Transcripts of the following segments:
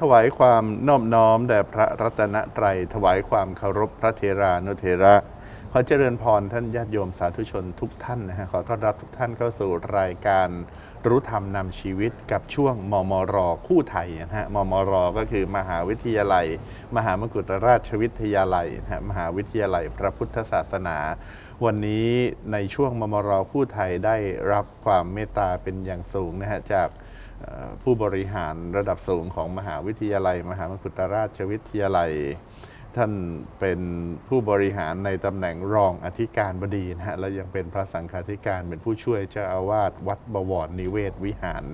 ถวายความนอบน้อมแด่พระรัตนตรัย ถวายความเคารพพระเทรานุเทระ ขอเจริญพรท่านญาติโยมสาธุชนทุกท่านนะฮะขอต้อนรับทุกท่านเข้าสู่รายการรู้ธรรมนำชีวิตกับช่วงมมรคู่ไทยนะฮะมมรก็คือมหาวิทยาลัย มหามกุฏราชวิทยาลัยนะฮะมหาวิทยาลัยพระพุทธศาสนา วันนี้ในช่วงมมรคู่ไทยได้รับความเมตตาเป็นอย่างสูงนะฮะจาก ผู้บริหารระดับสูงของมหาวิทยาลัย มหามกุฏราชวิทยาลัย ท่านเป็นผู้บริหารในตำแหน่งรองอธิการบดีนะฮะและยังเป็นพระสังฆาธิการเป็นผู้ช่วยเจ้าอาวาสวัดบวรนิเวศวิหาร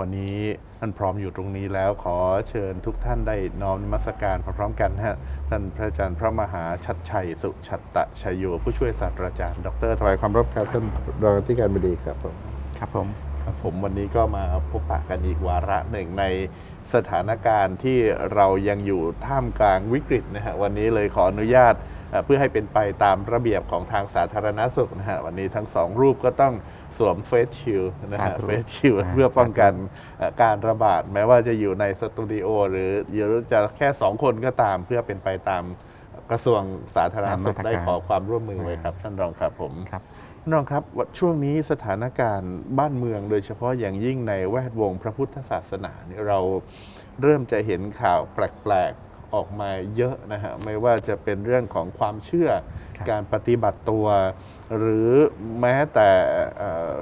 วันนี้ท่านพร้อมอยู่ตรงนี้แล้วขอเชิญทุกท่านได้น้อมนมัสการพร้อมๆกันฮะท่านพระอาจารย์พระมหาชัดชัยสุชัตตะชัยโยผู้ช่วยศาสตราจารย์ ดรถวายความรบครับท่านรองอธิการบดีครับผมครับผม ครับผมวันนี้ก็มาพบปะกันอีกวาระหนึ่งในสถานการณ์ที่เรายังอยู่ท่ามกลางวิกฤตนะฮะวันนี้เลยขออนุญาตเอ่อเพื่อให้เป็นไปตามระเบียบของทางสาธารณสุขนะฮะวันนี้ทั้งสองรูปก็ต้องสวมเฟสชิลนะฮะสาธุเฟสชิลอ่าเพื่อป้องกันเอ่อการระบาด แม้ว่าจะอยู่ในสตูดิโอหรือหรือจะแค่สองคนก็ตามเพื่อเป็นไปตามกระทรวงสาธารณสุขได้ขอความร่วมมือไว้ครับ ท่านรองครับผมครับ น้องครับว่าช่วงนี้สถานการณ์บ้านเมือง โดยเฉพาะอย่างยิ่งในแวดวงพระพุทธศาสนาเนี่ยเราเริ่มจะเห็นข่าวแปลกๆออกมาเยอะนะฮะไม่ว่าจะเป็นเรื่องของความเชื่อครับการปฏิบัติตัว หรือแม้แต่เอ่อ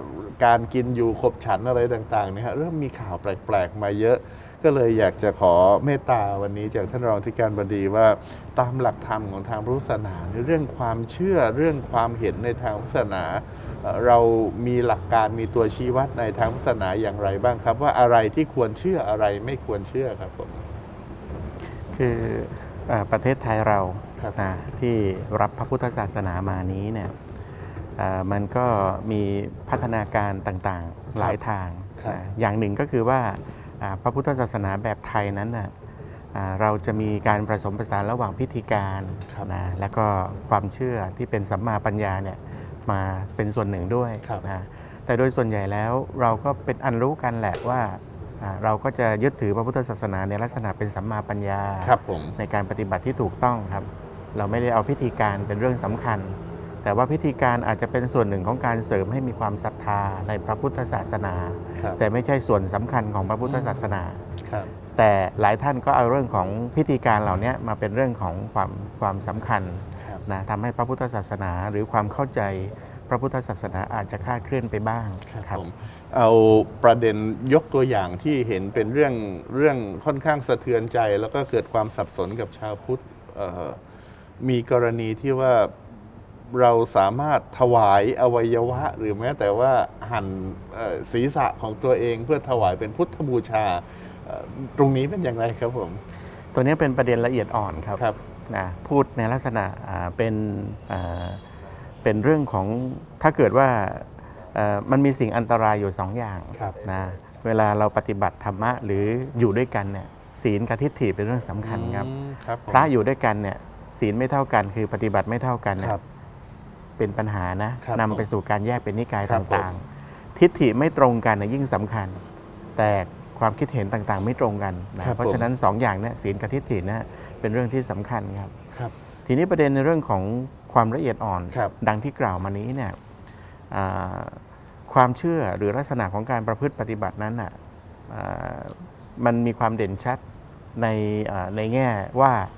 การกินอยู่ขบฉันอะไรต่างๆเนี่ยฮะเริ่มมีข่าวแปลกๆมาเยอะ ก็เลยอยากจะขอเมตตาวันนี้จากท่านรองที่การบดีว่าตามหลักธรรมของทางพุทธศาสนาในเรื่องความเชื่อเรื่องความเห็นในทางพุทธศาสนาเอ่อเรามีหลักการมีตัวชี้วัดในทางพุทธศาสนาอย่างไรบ้างครับ ว่าอะไรที่ควรเชื่ออะไรไม่ควรเชื่อครับผมคือเอ่อประเทศไทยเราครับนะที่รับพระพุทธศาสนามานี้เนี่ยเอ่อมันก็มีพัฒนาการต่างๆหลายทางครับนะอย่างหนึ่งก็คือว่าอ่า พระพุทธศาสนาแบบไทยนั้นน่ะอ่าเราจะมีการผสมผสานระหว่างพิธีการครับนะแล้วก็ความเชื่อที่เป็นสัมมาปัญญาเนี่ยมาเป็นส่วนหนึ่งด้วยครับนะแต่โดยส่วนใหญ่แล้วเราก็เป็นอันรู้กันแหละว่าอ่าเราก็จะยึดถือพระพุทธศาสนาในลักษณะเป็นสัมมาปัญญาครับผมในการปฏิบัติที่ถูกต้องครับ เราไม่ได้เอาพิธีการเป็นเรื่องสำคัญ แต่ว่าพิธีการอาจจะเป็นส่วนหนึ่งของการเสริมให้มีความศรัทธาในพระพุทธศาสนา ครับแต่ไม่ใช่ส่วนสำคัญของพระพุทธศาสนา ครับแต่หลายท่านก็เอาเรื่องของพิธีการเหล่านี้มาเป็นเรื่องของความความสำคัญครับ นะทำให้พระพุทธศาสนาหรือความเข้าใจพระพุทธศาสนาอาจจะคลาดเคลื่อนไปบ้าง ครับผมเอาประเด็นยกตัวอย่างที่เห็นเป็นเรื่องเรื่องค่อนข้างสะเทือนใจ แล้วก็เกิดความสับสนกับชาวพุทธเอ่อมีกรณีที่ว่า เราสามารถถวายอวัยวะ หรือแม้แต่ว่าหั่นเอ่อศีรษะของตัวเองเพื่อถวายเป็นพุทธบูชาเอ่อตรงนี้เป็นอย่างไรครับผม ตัวนี้เป็นประเด็นละเอียดอ่อนครับครับนะพูดในลักษณะอ่าเป็นอ่าเป็นเรื่องของถ้าเกิดว่าเอ่อมันมีสิ่งอันตรายอยู่สองอย่างครับนะเวลาเราปฏิบัติธรรมะหรืออยู่ด้วยกันเนี่ยศีลกับทิฏฐิเป็นเรื่องสำคัญครับอืมครับผมพระอยู่ด้วยกันเนี่ยศีลไม่เท่ากันคือปฏิบัติไม่เท่ากันเนี่คยรับ เป็นปัญหานะครับนำไปผมสู่การแยกเป็นนิกายครับต่างๆ ทิฏฐิไม่ตรงกันนะยิ่งสำคัญ แต่ความคิดเห็นต่างๆ ไม่ตรงกันนะครับเพราะผมฉะนั้นสองอย่างเนี่ยศีลกับทิฏฐิเนี่ยเป็นเรื่องที่สำคัญครับครับ ทีนี้ประเด็นในเรื่องของความละเอียดอ่อนครับดังที่กล่าวมานี้เนี่ยอ่าความเชื่อหรือลักษณะของการประพฤติปฏิบัตินั้นน่ะอ่ามันมีความเด่นชัดในอ่าในแง่ว่าอ่า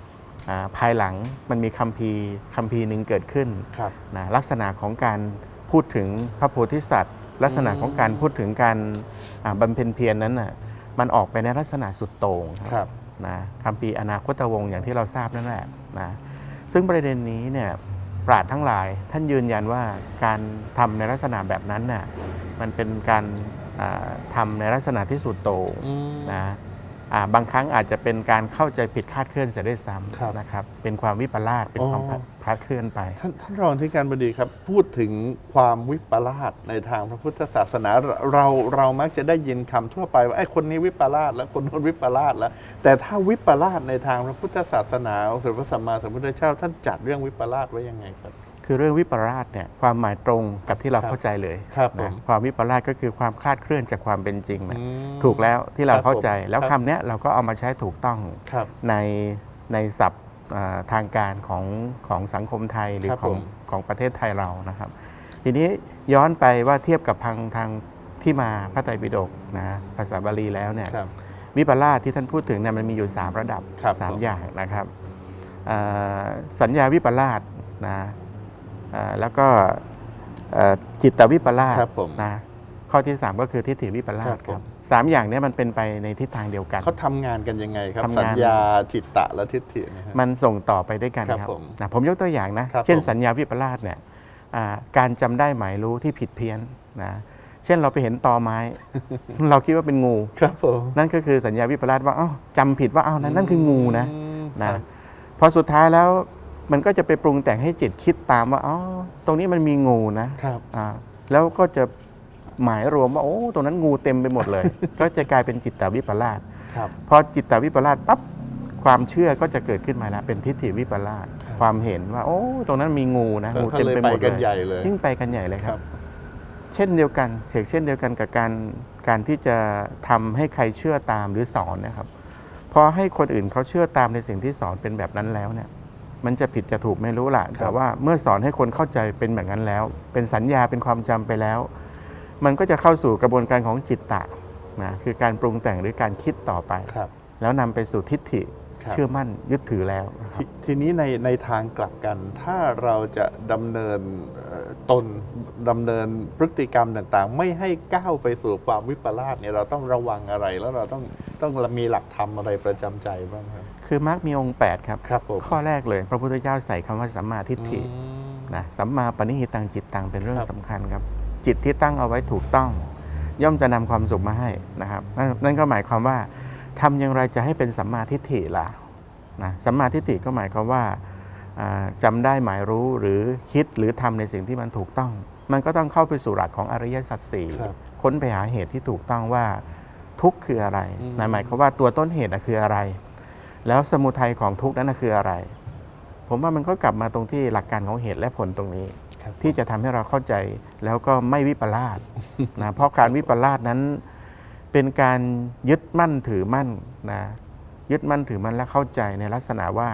ภายหลังมันมีคัมภีร์คัมภีร์หนึ่งเกิดขึ้นครับนะลักษณะของการพูดถึงพระโพธิสัตว์ ลักษณะของการพูดถึงการอ่าบำเพ็ญเพียรนั้นน่ะมันออกไปในลักษณะสุดโต่งครับนะคำปีร์อนาคตวงศ์อย่างที่เราทราบนั่นแหละนะซึ่งประเด็นนี้เนี่ยปราดทั้งหลายท่านยืนยันว่าการทำในลักษณะแบบนั้นน่ะมันเป็นการอ่าทำในลักษณะที่สุดโต่งอืมนะอ่า บางครั้งอาจจะเป็นการเข้าใจผิดคาดเคลื่อนเสียด้วยซ้ครับำนะครับเป็นความวิปลาสเป็นความอ๋อคลาดเคลื่อนไป ท่านท่านรองที่การบดีครับ พูดถึงความวิปลาสในทางพระพุทธศาสนาเราเรามักจะได้ยินคำทั่วไปว่าไอ้คนนี้วิปลาสแล้วคนนู้นวิปลาสแล้ว แต่ถ้าวิปลาสในทางพระพุทธศาสนาสมเด็จพระสัมมาสัมพุทธเจ้าท่านจัดเรื่องวิปลาสไว้ยังไงครับ คือเรื่องวิปลาสเนี่ยความหมายตรงกับที่เราครับเข้าใจเลยครับผม นะความวิปลาสก็คือความคลาดเคลื่อนจากความเป็นจริงนะอืม ถูกแล้วที่เราครับเข้าใจ ผมแล้วครับ คำเนี้ยเราก็เอามาใช้ถูกต้องครับ ในในศัพท์อ่าทางการของของสังคมไทยหรือครับของผมของประเทศไทยเรานะครับ ทีนี้ย้อนไปว่าเทียบกับทางทางที่มาพระไตรปิฎกนะภาษาบาลีแล้วเนี่ย ครับ วิปลาสที่ท่านพูดถึงเนี่ยมันมีอยู่ 3 ระดับ ครับ3ผมอย่างนะครับเอ่อสัญญาวิปลาสนะเอ่อ แล้วก็เอ่อจิตวิปลาสครับผมนะข้อที่ 3 ก็คือทิฏฐิวิปลาครัสบคผมรับสามอย่างเนี้มันเป็นไปในทิศทางเดียวกันเขาทำงานกันยังไงครับทำงานสัญญาจิตตะและทิฏฐิเนะฮะมันส่งต่อไปด้วยกันครับครับผมนะผมยกตัวอย่างนะครับเช่นผมสัญญาวิปลาสเนี่ยอ่าการจำได้หมายรู้ที่ผิดเพี้ยนนะเช่นเราไปเห็นตอไม้ เราคิดว่าเป็นงูครับผมนั่นก็คือสัญญาวิปลาสว่าอ้าวจำผิดว่าอ้าวนั่นนั่นคืองูนะอืมนะครับพอสุดท้ายแล้ว มันก็จะไปปรุงแต่งให้จิตคิดตามว่าอ๋อตรงนี้มันมีงูนะครับอ่าแล้วก็จะหมายรวมว่าโอ้ตรงนั้นงูเต็มไปหมดเลย ก็จะกลายเป็นจิตตวิปลาสครับ พอจิตตวิปลาสปั๊บความเชื่อก็จะเกิดขึ้นมาแล้วเป็นทิฏฐิวิปลาสครับความเห็นว่า โอ้ ตรงนั้นมีงูนะก็งูก็เต็มเลยไปไปหมดกันเลยใหญ่เลยยิ่งไปกันใหญ่เลยคครัรับ บ เช่นเดียวกันเชกเช่นเดียวกันกับการการที่จะทำให้ใครเชื่อตามหรือสอนนะครับ พอให้คนอื่นเขาเชื่อตามในสิ่งที่สอนเป็นแบบนั้นแล้วเนี่ย มันจะผิดจะถูกไม่รู้ล่ะครับแต่ว่าเมื่อสอนให้คนเข้าใจเป็นแบบนั้นแล้ว เป็นสัญญาเป็นความจำไปแล้ว มันก็จะเข้าสู่กระบวนการของจิตตะนะคือการปรุงแต่งหรือการคิดต่อไปครับแล้วนำไปสู่ทิฏฐิครับเชื่อมั่นยึดถือแล้วนะคทรับทีนี้ในในทางกลับกัน ถ้าเราจะดำเนินเอ่อตน ดำเนินพฤติกรรมต่างๆ ไม่ให้ก้าวไปสู่ความวิปลาสเนี่ยเราต้องระวังอะไรแล้วเราต้องต้องมีหลักธรรมอะไรประจำใจบ้างครับคือมรรคมีองค์ 8 ครับครับผมข้อแรกเลย พระพุทธเจ้าใส่คำว่าสัมมาทิฏฐิอืมนะสัมมาปณิหิตังจิตตังเป็นเรื่องครับสำคัญครับ จิตที่ตั้งเอาไว้ถูกต้อง ย่อมจะนำความสุขมาให้นะครับ นั่นนั่นก็หมายความว่าทำอย่างไรจะให้เป็นสัมมาทิฏฐิล่ะนะสัมมาทิฏฐิก็หมายความว่าอ่าจำได้หมายรู้หรือคิดหรือทำในสิ่งที่มันถูกต้อง มันก็ต้องเข้าไปสู่หลักของอริยสัจสี่ครับค้นไปหาเหตุที่ถูกต้องว่าทุกข์คืออะไรอืมนะหมายความว่าตัวต้นเหตุน่ะคืออะไร แล้วสมุทัยของทุกข์นั้นน่ะคืออะไร ผมว่ามันก็กลับมาตรงที่หลักการของเหตุและผลตรงนี้ ครับที่จะทำให้เราเข้าใจแล้วก็ไม่วิปลาส นะเพราะการวิปลาสนั้นเป็นการยึดมั่นถือมั่นนะยึดมั่นถือมั่นและเข้าใจในลักษณะว่า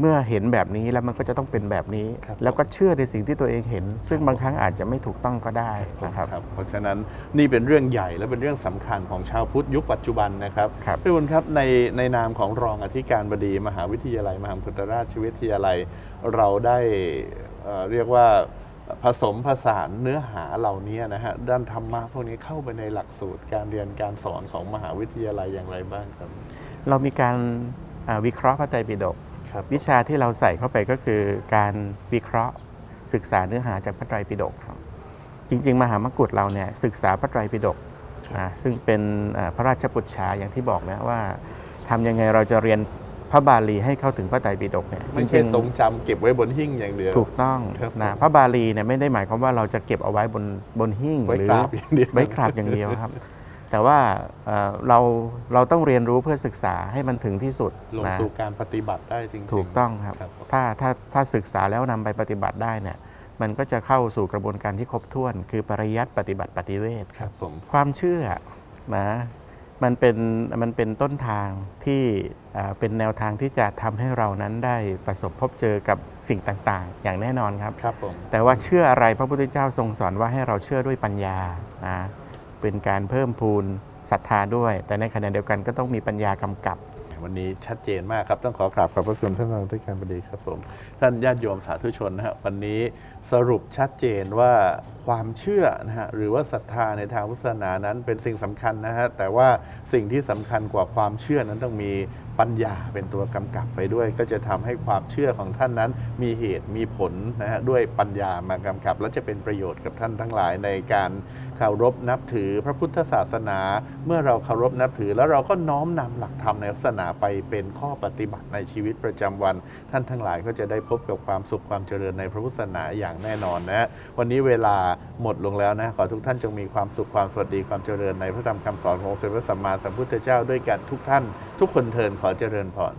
เมื่อเห็นแบบนี้แล้วมันก็จะต้องเป็นแบบนี้ครับแล้วก็เชื่อในสิ่งที่ตัวเองเห็น ซึ่งบางครั้งอาจจะไม่ถูกต้องก็ได้นะครับครับเพราะฉะนั้นนี่เป็นเรื่องใหญ่และเป็นเรื่องสำคัญของชาวพุทธยุคปัจจุบันนะครับครับพี่บุญครับในในนามของรองอธิการบดี มหาวิทยาลัย มหาพุทธราชวิทยาลัย เราได้เอ่อเรียกว่าผสมผสานเนื้อหาเหล่านี้นะฮะด้านธรรมะพวกนี้เข้าไปในหลักสูตรการเรียนการสอนของมหาวิทยาลัยอย่างไรบ้างครับ เรามีการอ่าวิเคราะห์พระไตรปิฎก ครับวิชาที่เราใส่เข้าไปก็คือการวิเคราะห์ศึกษาเนื้อหาจากพระไตรปิฎกครับจริง ๆ มหามกุฏเราเนี่ยศึกษาพระไตรปิฎกอ่าซึ่งเป็นอ่าพระราชปุจฉาอย่างที่บอกนะว่าทำยังไงเราจะเรียนพระบาลีให้เข้าถึงพระไตรปิฎกเนี่ยไม่จใช่ริงทรงจำเก็บไว้บนหิ้งอย่างเดียวๆถูกต้องครับนะพระบาลีเนี่ยไม่ได้หมายความว่าเราจะเก็บเอาไว้บนบนหิ้งไว้หรือกราบอย่างเดียวไว้กราบอย่างเดียวครับ แต่ว่าเอ่อเราเราต้องเรียนรู้เพื่อศึกษาให้มันถึงที่สุดลงนะสู่การปฏิบัติได้จริงๆถูกต้องครับ ครับผมถ้าถ้าถ้าศึกษาแล้วนำไปปฏิบัติได้เนี่ยมันก็จะเข้าสู่กระบวนการที่ครบถ้วน คือปริยัติปฏิบัติปฏิเวท ครับผม ความเชื่อนะมันเป็นมันเป็นต้นทางที่อ่าเป็นแนวทางที่จะทำให้เรานั้นได้ประสบพบเจอกับสิ่งต่างๆ อย่างแน่นอนครับ ครับผม แต่ว่าเชื่ออะไรพระพุทธเจ้าทรงสอนว่าให้เราเชื่อด้วยปัญญานะ เป็นการเพิ่มพูนศรัทธาด้วย แต่ในขณะเดียวกันก็ต้องมีปัญญากำกับ วันนี้ชัดเจนมากครับ ต้องขอกราบขอบพระคุณท่านรองที่การบดีครับผม ท่านญาติโยมสาธุชนนะฮะวันนี้สรุปชัดเจนว่าความเชื่อนะฮะหรือว่าศรัทธาในทางพุทธศาสนานั้นเป็นสิ่งสำคัญนะฮะแต่ว่าสิ่งที่สำคัญกว่าความเชื่อนั้นต้องมีปัญญาเป็นตัวกำกับไปด้วย ก็จะทำให้ความเชื่อของท่านนั้น มีเหตุมีผลนะฮะด้วยปัญญามากำกับ และจะเป็นประโยชน์กับท่านทั้งหลายในการเคารพนับถือพระพุทธศาสนา เมื่อเราเคารพนับถือ แล้วเราก็น้อมนำหลักธรรมในศาสนาไปเป็นข้อปฏิบัติในชีวิตประจำวัน ท่านทั้งหลายก็จะได้พบกับความสุขความเจริญในพระพุทธศาสนาอย่างแน่นอนนะวันนี้เวลาหมดลงแล้วนะขอทุกท่านจงมีความสุขความสวัสดีความเจริญในพระธรรมคำสอนของสมเด็จพระสัมมาสัมพุทธเจ้าด้วยกันทุกท่าน ทุกคนเทินขอเจริญพร